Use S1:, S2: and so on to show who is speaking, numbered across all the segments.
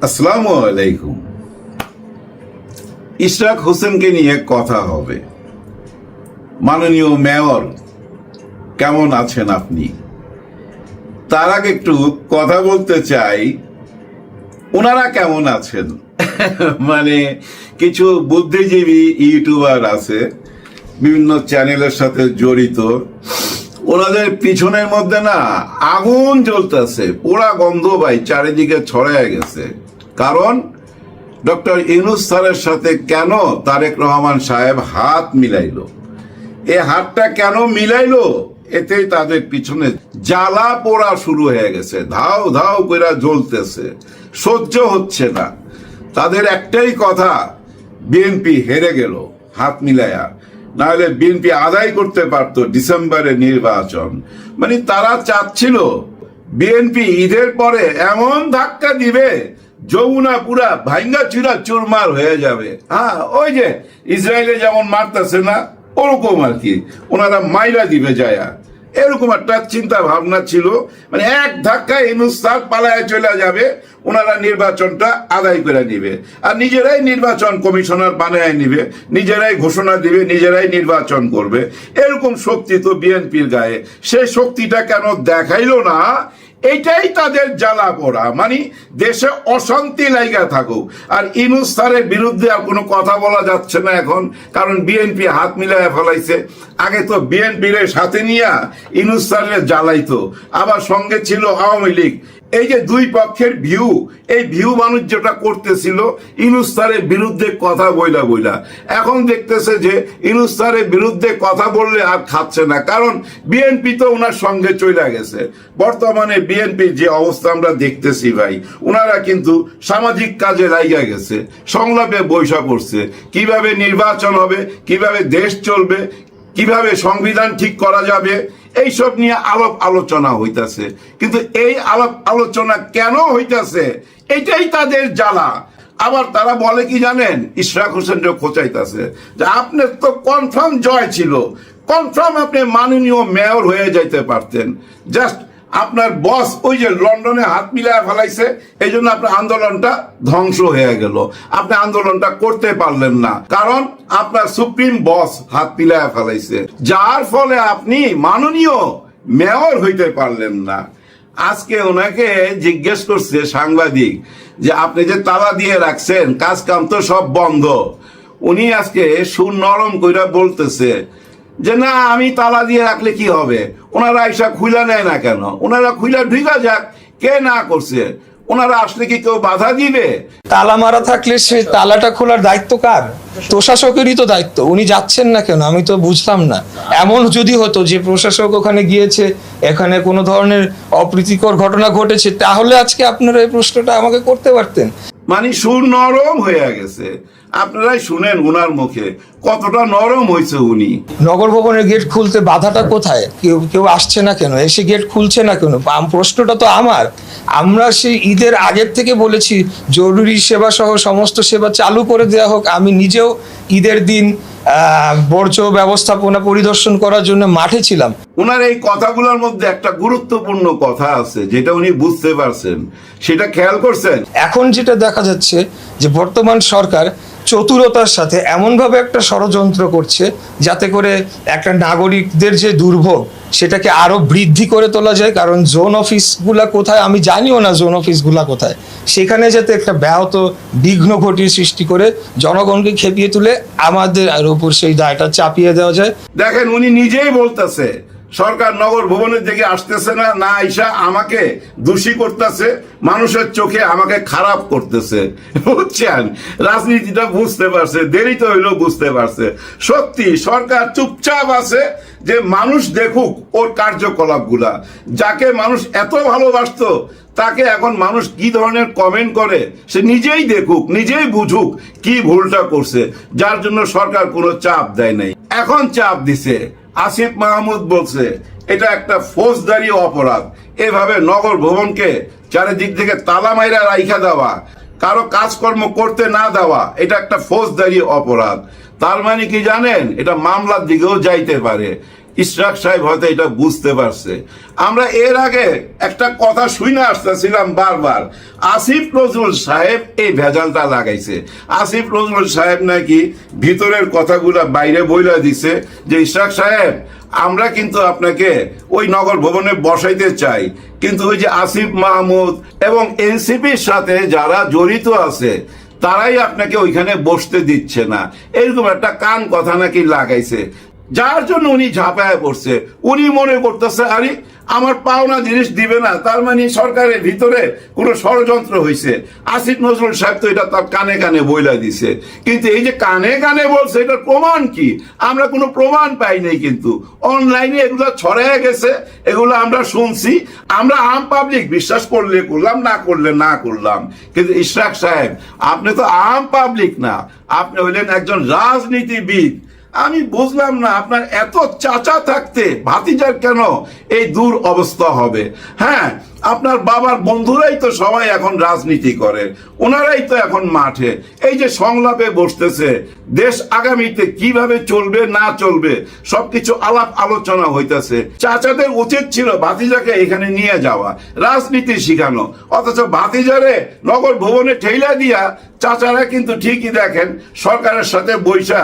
S1: আসসালামু আলাইকুম। ইশরাক হোসেনকে নিয়ে কথা হবে। মাননীয় মেয়র, কেমন আছেন আপনি? তার আগে একটু কথা বলতে চাই ওনারা কেমন আছেন? মানে কিছু বুদ্ধিজীবী ইউটিউবার আছে, বিভিন্ন চ্যানেলের সাথে জড়িত। ওনাদের পিছনের মধ্যে না, আগুন জ্বলতেছে, পোড়া গন্ধ ভাই, চারিদিকে ছড়ায় গেছে। কারণ ডক্টর ইউনুস স্যারের সাথে কেন তারেক রহমান সাহেব হাত মিলাইলো? এ হাতটা কেন মিলাইলো? এতেই তাদের পিছনে জ্বালা পোড়া শুরু হয়ে গেছে, ধাও ধাও করে জ্বলতেছে, সহ্য হচ্ছে না। তাদের একটাই কথা, বিএনপি হেরে গেল, হাত মিলায়া। নাহলে বিএনপি আদায় করতে পারত ডিসেম্বরে নির্বাচন। মানে তারা চাচ্ছিল, বিএনপি ঈদের পরে এমন ধাক্কা দিবে যমুনা পুরা ভাঙ্গা চুরা চুরমার হয়ে যাবে। হ্যাঁ ওই যে ইসরায়েলে যেমন মারতেছে না, ওরকম আর কি। ওনারা মাইরা দিবে যায়া এরকম একটা চিন্তা ভাবনা ছিল। মানে এক ধাক্কায় ইনুস্তার পালায় চলে যাবে, ওনারা নির্বাচনটা আদায় করে নিবে। আর নিজেরাই নির্বাচন কমিশনার বানায় নিবে, নিজেরাই ঘোষণা দিবে, নিজেরাই নির্বাচন করবে। এরকম শক্তি তো বিএনপির গায়ে। সেই শক্তিটা কেন দেখাইলো না এটাই তাদের জ্বালা পড়া। মানে দেশে অশান্তি লাইগা থাকুক। আর ইনুস স্যারের বিরুদ্ধে আর কোনো কথা বলা যাচ্ছে না এখন, কারণ বিএনপি হাত মিলাইয়া ফেলাইছে। আগে তো বিএনপির সাথে নিয়ে ইনুস স্যারের জ্বালাইতো। আবার সঙ্গে ছিল আওয়ামী লীগ। এই যে দুই পক্ষের ভিউ, এই ভিউ মানুষ যেটা করতেছিল ইনুস্তারের বিরুদ্ধে কথা বইলা বইলা। এখন দেখতেছে যে ইনুস্তারের বিরুদ্ধে কথা বললে আর খাচ্ছে না, কারণ বিএনপি তো ওনার সঙ্গে চলে গেছে। বর্তমানে বিএনপির যে অবস্থা আমরা দেখতেছি ভাই ওনারা কিন্তু সামাজিক কাজে লাইগা গেছে, সংলাপে বৈশা করছে কীভাবে নির্বাচন হবে, কীভাবে দেশ চলবে, কীভাবে সংবিধান ঠিক করা যাবে এইসব নিয়ে আলাপ আলোচনা হইতাছে। কিন্তু এই আলাপ আলোচনা কেন হইতাছে? এটাই তাদের জ্বালা। আবার তারা বলে কি জানেন? ইশরাক হোসেন যে খোঁচাইতেছে যে আপনার তো কনফার্ম জয় ছিল। কনফার্ম আপনি মাননীয় মেয়র হয়ে যাইতে পারতেন। জাস্ট আপনার বস ওই যে লন্ডনে হাত মিলায় ফেলাইছে, এই জন্য আপনার আন্দোলনটা ধ্বংস হয়ে গেল। আপনি আন্দোলনটা করতে পারলেন না। কারণ আপনার সুপ্রিম বস হাত মিলায় ফেলাইছে। যার ফলে আপনি মাননীয় মেয়র হইতে পারলেন না। আজকে ওনাকে জিজ্ঞেস করছে সাংবাদিক যে আপনি যে তালা দিয়ে রাখছেন, কাজ কাম তো সব বন্ধ। উনি আজকে সুর নরম কইরা বলতেছে যে না, আমি তালা দিয়ে রাখলে কি হবে? ওনারা আইসা খুলে নেয় না কেন? ওনারা খুলে ঢুকা যাক, কে না করছে? ওনারা আসলে কি কেউ বাধা দিবে?
S2: তালা মারা থাকলে সে তালাটা খোলার দায়িত্ব কার? প্রশাসকেরই তো দায়িত্ব। উনি যাচ্ছেন না কেন? আমি তো বুঝলাম না। এমন যদি হতো যে প্রশাসক ওখানে গিয়েছে, এখানে কোনো ধরনের অপ্রীতিকর ঘটনা ঘটেছে, তাহলে আজকে আপনারা এই প্রশ্নটা আমাকে করতে পারতেন।
S1: মানে সুর নরম হয়ে গেছে। আপনারাই শুনেন উনার মুখে, কতটা নরম হয়েছে উনি।
S2: নগর ভবনের গেট খুলতে বাধাটা কোথায়? কেউ কেউ আসছে না কেন? এসে গেট খুলছে না কেন? প্রশ্নটা তো আমার। আমরা সেই ঈদের আগের থেকে বলেছি, জরুরি সেবা সহ সমস্ত সেবা চালু করে দেওয়া হোক। আমি নিজেও ঈদের দিন বর্জ্য ব্যবস্থাপনা পরিদর্শন করার জন্য মাঠে ছিলাম।
S1: ওনার এই কথাগুলোর মধ্যে একটা গুরুত্বপূর্ণ কথা আছে যেটা উনি বুঝতে পারছেন। সেটা খেয়াল করছেন?
S2: এখন যেটা দেখা যাচ্ছে যে বর্তমান সরকার চতুরতার সাথে এমনভাবে একটা ষড়যন্ত্র করছে যাতে করে একটা নাগরিকদের যে দুর্ভোগ সেটাকে আরও বৃদ্ধি করে তোলা যায়। কারণ জোন অফিসগুলা কোথায় আমি জানিও না জোন অফিসগুলা কোথায়। সেখানে যাতে একটা ব্যাহত বিঘ্ন ঘটিয়ে সৃষ্টি করে জনগণকে খেপিয়ে তুলে আমাদের উপর সেই দায়টা চাপিয়ে দেওয়া যায়।
S1: দেখেন উনি নিজেই বলতেছে সরকার নগর ভবনের দিকে আসতেছে না না আইসা আমাকে দোষী করতেছে, মানুষের চোখে আমাকে খারাপ করতেছে। বুঝছেন? রাজনীতিটা বুঝতে পারছে, দেরি তো হইলেও বুঝতে পারছে। সত্যি, সরকার চুপচাপ আছে যে মানুষ দেখুক ওর কার্যকলাপগুলা। যাকে মানুষ এত ভালোবাসতো, তাকে এখন মানুষ কি ধরনের কমেন্ট করে, সে নিজেই দেখুক, নিজেই বুঝুক কি ভুলটা করছে। যার জন্য সরকার কোনো চাপ দেয় নাই। এখন চাপ দিছে। আসিফ মাহমুদ বলছে, এটা একটা ফৌজদারি অপরাধ। এভাবে নগর ভবনকে চারিদিক থেকে তালা মাইরা রাইখা দেওয়া, কারও কাজকর্ম করতে না দেওয়া, এটা একটা ফৌজদারি অপরাধ। তার মানে কি জানেন? এটা মামলার দিকেও যাইতে পারে। ইশরাক সাহেব হয়তো এটা বুঝতে পারছে। আমরা এর আগে একটা কথা শুনে আসতেছিলাম বারবার। আসিফ নজরুল সাহেব এই ভেজালটা লাগাইছে। আসিফ নজরুল সাহেব নাকি ভিতরের কথাগুলা বাইরে বইলা দিছে যে, ইশরাক সাহেব, আমরা কিন্তু আপনাকে ওই নগর ভবনে বসাইতে চাই। কিন্তু ওই যে আসিফ মাহমুদ এবং এনসিপির সাথে যারা জড়িত আছে, তারাই আপনাকে ওইখানে বসতে দিচ্ছে না। এরকম একটা কান কথা নাকি লাগাইছে। যার জন্য উনি ঝাঁপায় পড়ছে। উনি মনে করতেছে, আরে, আমার পাওনা জিনিস দিবে না, তার মানে সরকারের ভিতরে কোনো ষড়যন্ত্র হয়েছে আসিফ নজরুল সাহেব তো এটা তার কানে কানে বইলা দিছে। কিন্তু এই যে কানে কানে বলছে, এটার প্রমাণ কি? আমরা কোনো প্রমাণ পাই নাই কিন্তু। অনলাইনে এগুলো ছড়ায় গেছে, এগুলো আমরা শুনছি। আমরা আম পাবলিক বিশ্বাস করলে করলাম, না করলে না করলাম। কিন্তু ইশরাক সাহেব, আপনি তো আম পাবলিক না। আপনি হইলেন একজন রাজনীতিবিদ। আমি বুঝলাম না আপনার এত চাচা থাকতে ভাতিজার কেন এই দূর অবস্থা হবে? হ্যাঁ আপনার বাবার বন্ধুরাই তো সবাই এখন রাজনীতি করে, ওনারাই তো এখন মাঠে। এই যে সংলাপে বসতেছে, দেশ আগামীতে কীভাবে চলবে, না চলবে, সবকিছু আলাপ আলোচনা হইতেছে। চাচাদের উচিত ছিল ভাতিজাকে এখানে নিয়ে যাওয়া, রাজনীতি শিখানো। অথচ ভাতিজারে নগর ভবনে ঠেলা দিয়া চাচারা কিন্তু ঠিকই দেখেন, সরকারের সাথে বৈশা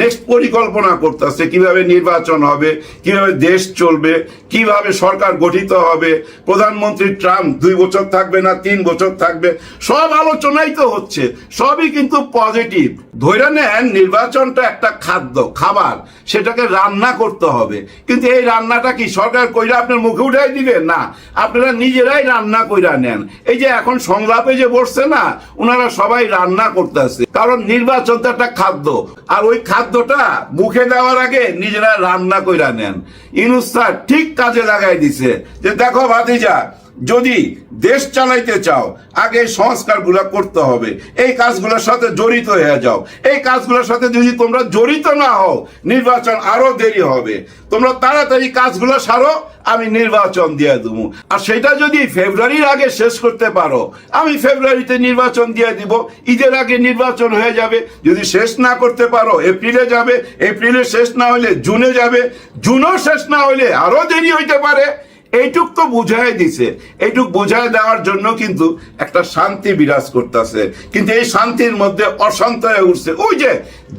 S1: নেক্সট পরিকল্পনা করতেছে, কীভাবে নির্বাচন হবে, কীভাবে দেশ চলবে, কীভাবে সরকার গঠিত হবে, প্রধানমন্ত্রী ট্রাম্প দুই বছর থাকবে না, তিন বছর থাকবে, সব আলোচনাই তো হচ্ছে, সবই কিন্তু পজিটিভ ধরে নেন, নির্বাচনটা একটা খাদ্য, খাবার, সেটাকে রান্না করতে হবে। কিন্তু এই রান্নাটা কি সরকার কইরা আপনার মুখে উঠাই দিবে? না, আপনারা নিজেরাই রান্না কইরা নেন। এই যে এখন সংলাপে যে বসছে না, ওনারা সবাই রান্না করতেছে। কারণ নির্বাচন তো একটা খাদ্য। আর ওই খাদ্যটা মুখে দেওয়ার আগে নিজেরা রান্না কইরা নেন। ইনুস স্যার ঠিক কাজে লাগাই দিছে। যে দেখো ভাতিজা যদি দেশ চালাইতে চাও, আগে সংস্কারগুলো করতে হবে। এই কাজগুলোর সাথে জড়িত হয়ে যাও। এই কাজগুলোর সাথে যদি তোমরা জড়িত না হও, নির্বাচন আরও দেরি হবে। তোমরা তাড়াতাড়ি কাজগুলো সারো, আমি নির্বাচন দিয়ে দেবো। আর সেটা যদি ফেব্রুয়ারির আগে শেষ করতে পারো, আমি ফেব্রুয়ারিতে নির্বাচন দিয়ে দিব। ঈদের আগে নির্বাচন হয়ে যাবে। যদি শেষ না করতে পারো, এপ্রিলে যাবে। এপ্রিলে শেষ না হলে জুনে যাবে। জুনও শেষ না হলে আরও দেরি হইতে পারে। এইটুক তো বুঝাই দিছে। এইটুক বুঝাই দেওয়ার জন্য কিন্তু একটা শান্তি বিরাজ করতেছে। কিন্তু এই শান্তির মধ্যে অশান্ত হয়ে উঠছে। ওই যে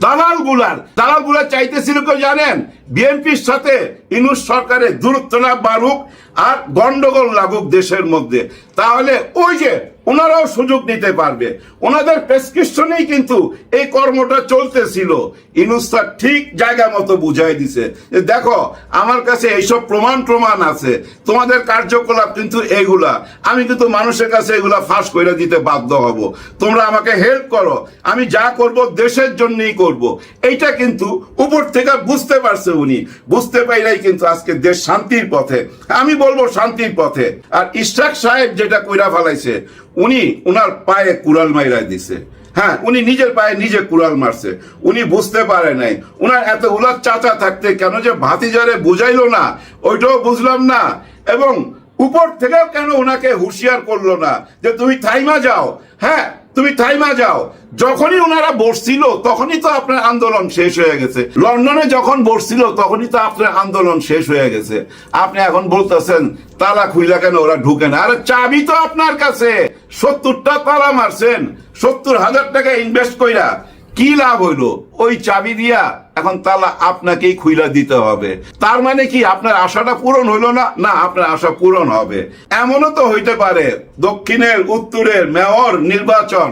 S1: দালালগুলার, দালালগুলা চাইতেছিল কেউ জানেন? বিএনপির সাথে ইনুস সরকারের দূরত্ব না বাড়ুক আর গন্ডগোল লাগুক দেশের মধ্যে। তাহলে ওই যে ওনারাও সুযোগ নিতে পারবে। ওনাদের প্রেসক্রিপশনেই কিন্তু এই কর্মটা চলতেছিল। ইনুস্তার ঠিক জায়গা মতো বুঝাই দিছে দেখো, আমার কাছে এইসব প্রমাণ প্রমাণ আছে। তোমাদের কার্যকলাপ কিন্তু এগুলা। আমি কিন্তু মানুষের কাছে এগুলা ফাঁস করে দিতে বাধ্য হব। তোমরা আমাকে হেল্প করো। আমি যা করব দেশের জন্যই করব। এইটা কিন্তু উপর থেকে বুঝতে পারছে উনি। বুঝতে পাইলাই কিন্তু আজকে দেশ শান্তির পথে। আমি বলব শান্তির পথে। আর ইশরাক সাহেব যেটা কইরা ফেলাইছে উনি উনার পায়ে কুড়াল মাইরা দিছে। হ্যাঁ উনি নিজের পায়ে নিজে কুড়াল মারছে। উনি বুঝতে পারে নাই। উনার এত উলার চাচা থাকতে কেন যে ভাতিজারে বুঝাইলো না, ওইটাও বুঝলাম না। এবং উপর থেকেও কেন ওনাকে হুঁশিয়ার করল না যে, তুমি থাইমা যাও। হ্যাঁ তুমি থাইমা যাও। যখনই ওনারা বসছিল, তখনই তো আপনার আন্দোলন শেষ হয়ে গেছে। লন্ডনে যখন বসছিল, তখনই তো আপনার আন্দোলন শেষ হয়ে গেছে। আপনি এখন বলতেছেন, তালা খুইলা কেন ওরা ঢুকে না? আরে চাবি তো আপনার কাছে। সত্তরটা তালা মারছেন। সত্তর হাজার টাকা ইনভেস্ট কইরা কি লাভ হইল? ওই চাবি দিয়া এখন তালা আপনাকেই খুইলা দিতে হবে। তার মানে কি, আপনার আশাটা পূরণ হইল না? না, আপনার আশা পূরণ হবে। এমনও তো হইতে পারে, দক্ষিণের, উত্তরের, মেয়র, নির্বাচন,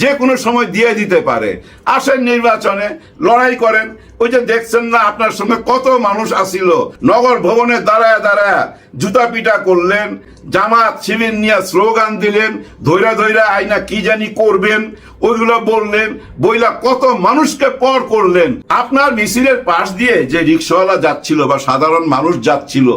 S1: যে কোনো সময় দিয়ে দিতে পারে। আসেন নির্বাচনে, লড়াই করেন ওই যে দেখছেন না, আপনার সঙ্গে কত মানুষ আসিল। নগর ভবনে দাঁড়ায় দাঁড়ায় জুতা পিটা করলেন, জামাত শিবির নিয়ে স্লোগান দিলেন, ধৈরা ধৈরা আইনা কি জানি করবেন, ওইগুলো বললেন, বইলা কত মানুষকে পর করলেন। আপনার মিছিলের পাশ দিয়ে যে রিক্সাওয়ালা যাচ্ছিল বা সাধারণ মানুষ যাচ্ছিল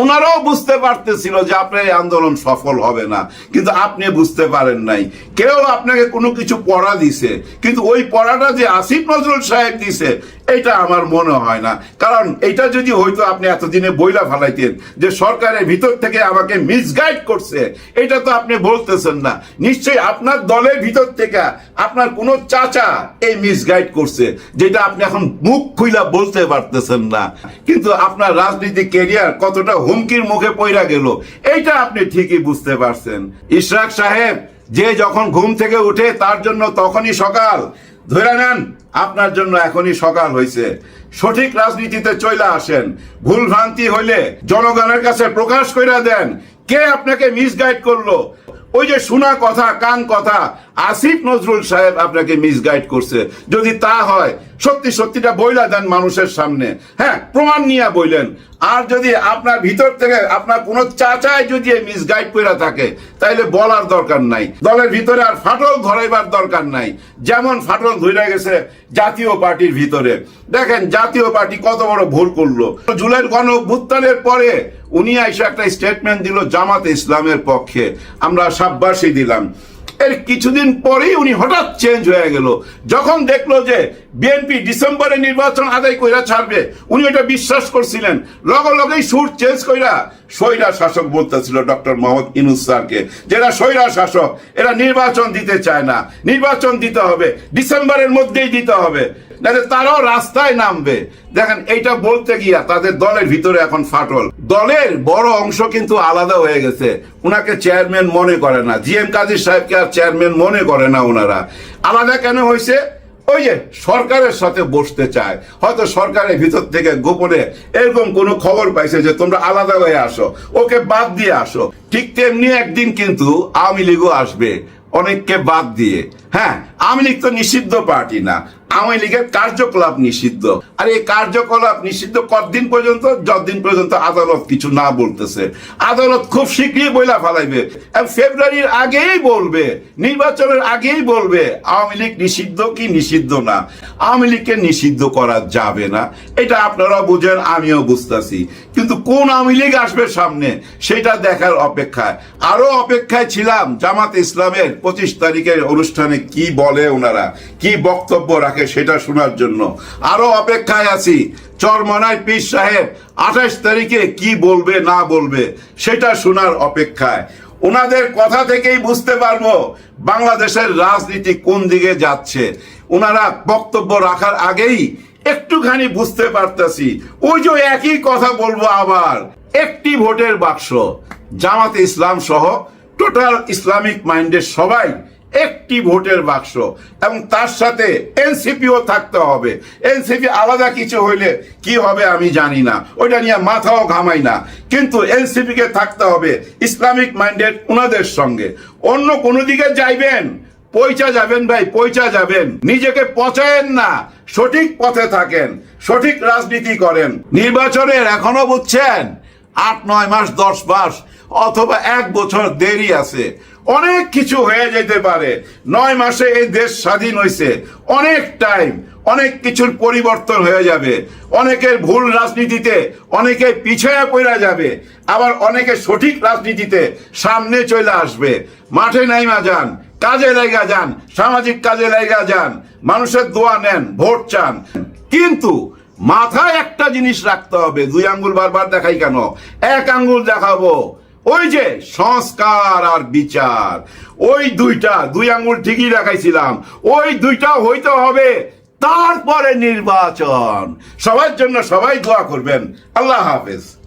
S1: ওনারাও বুঝতে পারতেছিল যে আপনার এই আন্দোলন সফল হবে না। কিন্তু আপনি বুঝতে পারেন নাই। কেউ আপনাকে কোনো কিছু পড়া দিছে, কিন্তু ওই পড়াটা যে আসিফ নজরুল সাহেব দিছে এটা আমার মনে হয় না। কারণ এটা যদি হয়তো আপনি এতদিনে বইলা ফালাইতেন যে সরকারের ভিতর থেকে আমাকে মিসগাইড করছে, এটা তো আপনি বলতেছেন না। নিশ্চয়ই আপনার দলের ভিতর থেকে আপনার কোনো চাচা এই মিসগাইড করছে, যেটা আপনি এখন মুখ খুইলা বলতে পারতেছেন না। কিন্তু আপনার রাজনীতি কেরিয়ার কতটা হুমকির মুখে পইরা গেল, এইটা আপনি ঠিকই বুঝতে পারছেন। ইশরাক সাহেব, যে যখন ঘুম থেকে উঠে, তার জন্য তখনই সকাল। ধরে নেন, আপনার জন্য এখনই সকাল হয়েছে সঠিক রাজনীতিতে চলে আসেন। ভুল ভ্রান্তি হইলে জনগণের কাছে প্রকাশ করে দেন, কে আপনাকে মিসগাইড করল? ওই যে শোনা কথা, কান কথা, আসিফ নজরুল সাহেব আপনাকে মিসগাইড করছে। যদি তা হয়, সত্যি সত্যিটা বইলা দেন মানুষের সামনে। হ্যাঁ প্রমাণ নিয়ে বইলেন। আর যদি আপনার ভিতর থেকে, আপনার কোনো চাচায় যদি মিসগাইড করে থাকে, তাইলে বলার দরকার নাই। দলের ভিতরে আর ফাটল ধরাইবার দরকার নাই। যেমন ফাটল ধরে গেছে জাতীয় পার্টির ভিতরে। দেখেন, জাতীয় পার্টি কত বড় ভুল করল। জুলাইয়ের গণ অভ্যুত্থানের পরে উনি এসে একটা স্টেটমেন্ট দিল জামাতে ইসলামের পক্ষে। আমরা সাব্বাসী দিলাম। এর কিছুদিন পরেই উনি হঠাৎ চেঞ্জ হয়ে গেল। যখন দেখল যে বিএনপি ডিসেম্বরে নির্বাচন আদায় কইরা ছাড়বে, উনি এটা বিশ্বাস করছিলেন। লগে লগেই সুর চেঞ্জ কইরা সৈরা শাসক বলতেছিল ডক্টর মোহাম্মদ ইনুস স্যারকে যেটা সৈরা শাসক, এরা নির্বাচন দিতে চায় না। নির্বাচন দিতে হবে, ডিসেম্বরের মধ্যেই দিতে হবে। নাহলে তারাও রাস্তায় নামবে। দেখেন, এইটা বলতে গিয়া তাদের দলের ভিতরে এখন ফাটল। দলের বড় অংশ কিন্তু আলাদা হয়ে গেছে। উনাকে চেয়ারম্যান মনে করে না। জি এম কাজী সাহেবকে আর চেয়ারম্যান মনে করে না ওনারা আলাদা কেন হয়েছে ওই যে সরকারের সাথে বসতে চায়। হয়তো সরকারের ভিতর থেকে গোপনে এরকম কোনো খবর পাইছে যে তোমরা আলাদা হয়ে আসো। ওকে বাদ দিয়ে আসো। ঠিক তেমনি একদিন কিন্তু আওয়ামী লীগও আসবে। অনেককে বাদ দিয়ে। হ্যাঁ আওয়ামী লীগ তো নিষিদ্ধ পার্টি না। আওয়ামী লীগের কার্যকলাপ নিষিদ্ধ। আর এই কার্যকলাপ নিষিদ্ধ কতদিন পর্যন্ত? যতদিন পর্যন্ত আদালত কিছু না বলতেছে। আদালত খুব শীঘ্রই বইলা ফালাইবে। ফেব্রুয়ারির আগেই বলবে, নির্বাচনের আগেই বলবে, আওয়ামী লীগ নিষিদ্ধ কি নিষিদ্ধ না? আওয়ামী লীগকে নিষিদ্ধ করা যাবে না। এটা আপনারা বুঝেন, আমিও বুঝতেছি। কিন্তু কোন আওয়ামী লীগ আসবে সামনে, সেটা দেখার অপেক্ষায়। আরও অপেক্ষায় ছিলাম জামাত ইসলামের পঁচিশ তারিখের অনুষ্ঠানে কি বলে ওনারা, কি বক্তব্য রাখে সেটা শোনার জন্য। আরও অপেক্ষায় আছি। চরমনায় পীর সাহেব, আঠাশ তারিখে কি বলবে, না বলবে, সেটা শোনার অপেক্ষায়। ওনাদের কথা থেকেই বুঝতে পারব বাংলাদেশের রাজনীতি কোন দিকে যাচ্ছে। ওনারা বক্তব্য রাখার আগেই একটুখানি বুঝতে পারতেছি। ওই যে একই কথা বলব আবার, একটি ভোটের বাক্স। জামাতে ইসলাম সহ টোটাল ইসলামিক মাইন্ডের সবাই একটি ভোটের বাক্স। এবং তার সাথে এনসিপিও থাকতে হবে। এনসিপি আলাদা কিছু হইলে কি হবে আমি জানি না। ওইটা নিয়ে মাথাও ঘামাই না। কিন্তু এনসিপি কে থাকতে হবে ইসলামিক মাইন্ডেড ওনাদের সঙ্গে। অন্য কোনো দিকে যাইবেন পয়সা যাবেন ভাই পয়সা যাবেন। নিজেকে পচায়েন না, সঠিক পথে থাকেন, সঠিক রাজনীতি করেন। নির্বাচনের এখনও বুঝছেন, আট, নয় মাস, দশ মাস অথবা এক বছর দেরি আছে। অনেক কিছু হয়ে যেতে পারে। নয় মাসে এই দেশ স্বাধীন হয়েছে অনেক টাইম অনেক কিছুর পরিবর্তন হয়ে যাবে। অনেকের ভুল রাজনীতিতে অনেকে পিছিয়ে পড়া যাবে। আবার অনেকে সঠিক রাজনীতিতে সামনে চলে আসবে। মাঠে নাইমা যান, কাজে লেগা যান, সামাজিক কাজে লেগা যান, মানুষের দোয়া নেন, ভোট চান। কিন্তু মাথায় একটা জিনিস রাখতে হবে। দুই আঙ্গুল বারবার দেখাই কেন? এক আঙ্গুল দেখাবো। ওই যে সংস্কার আর বিচার। ওই দুইটা, দুই আঙুল ঠিকই দেখাইছিলাম। ওই দুইটা হইতে হবে তারপরে নির্বাচন। সবার জন্য সবাই দোয়া করবেন। আল্লাহ হাফেজ।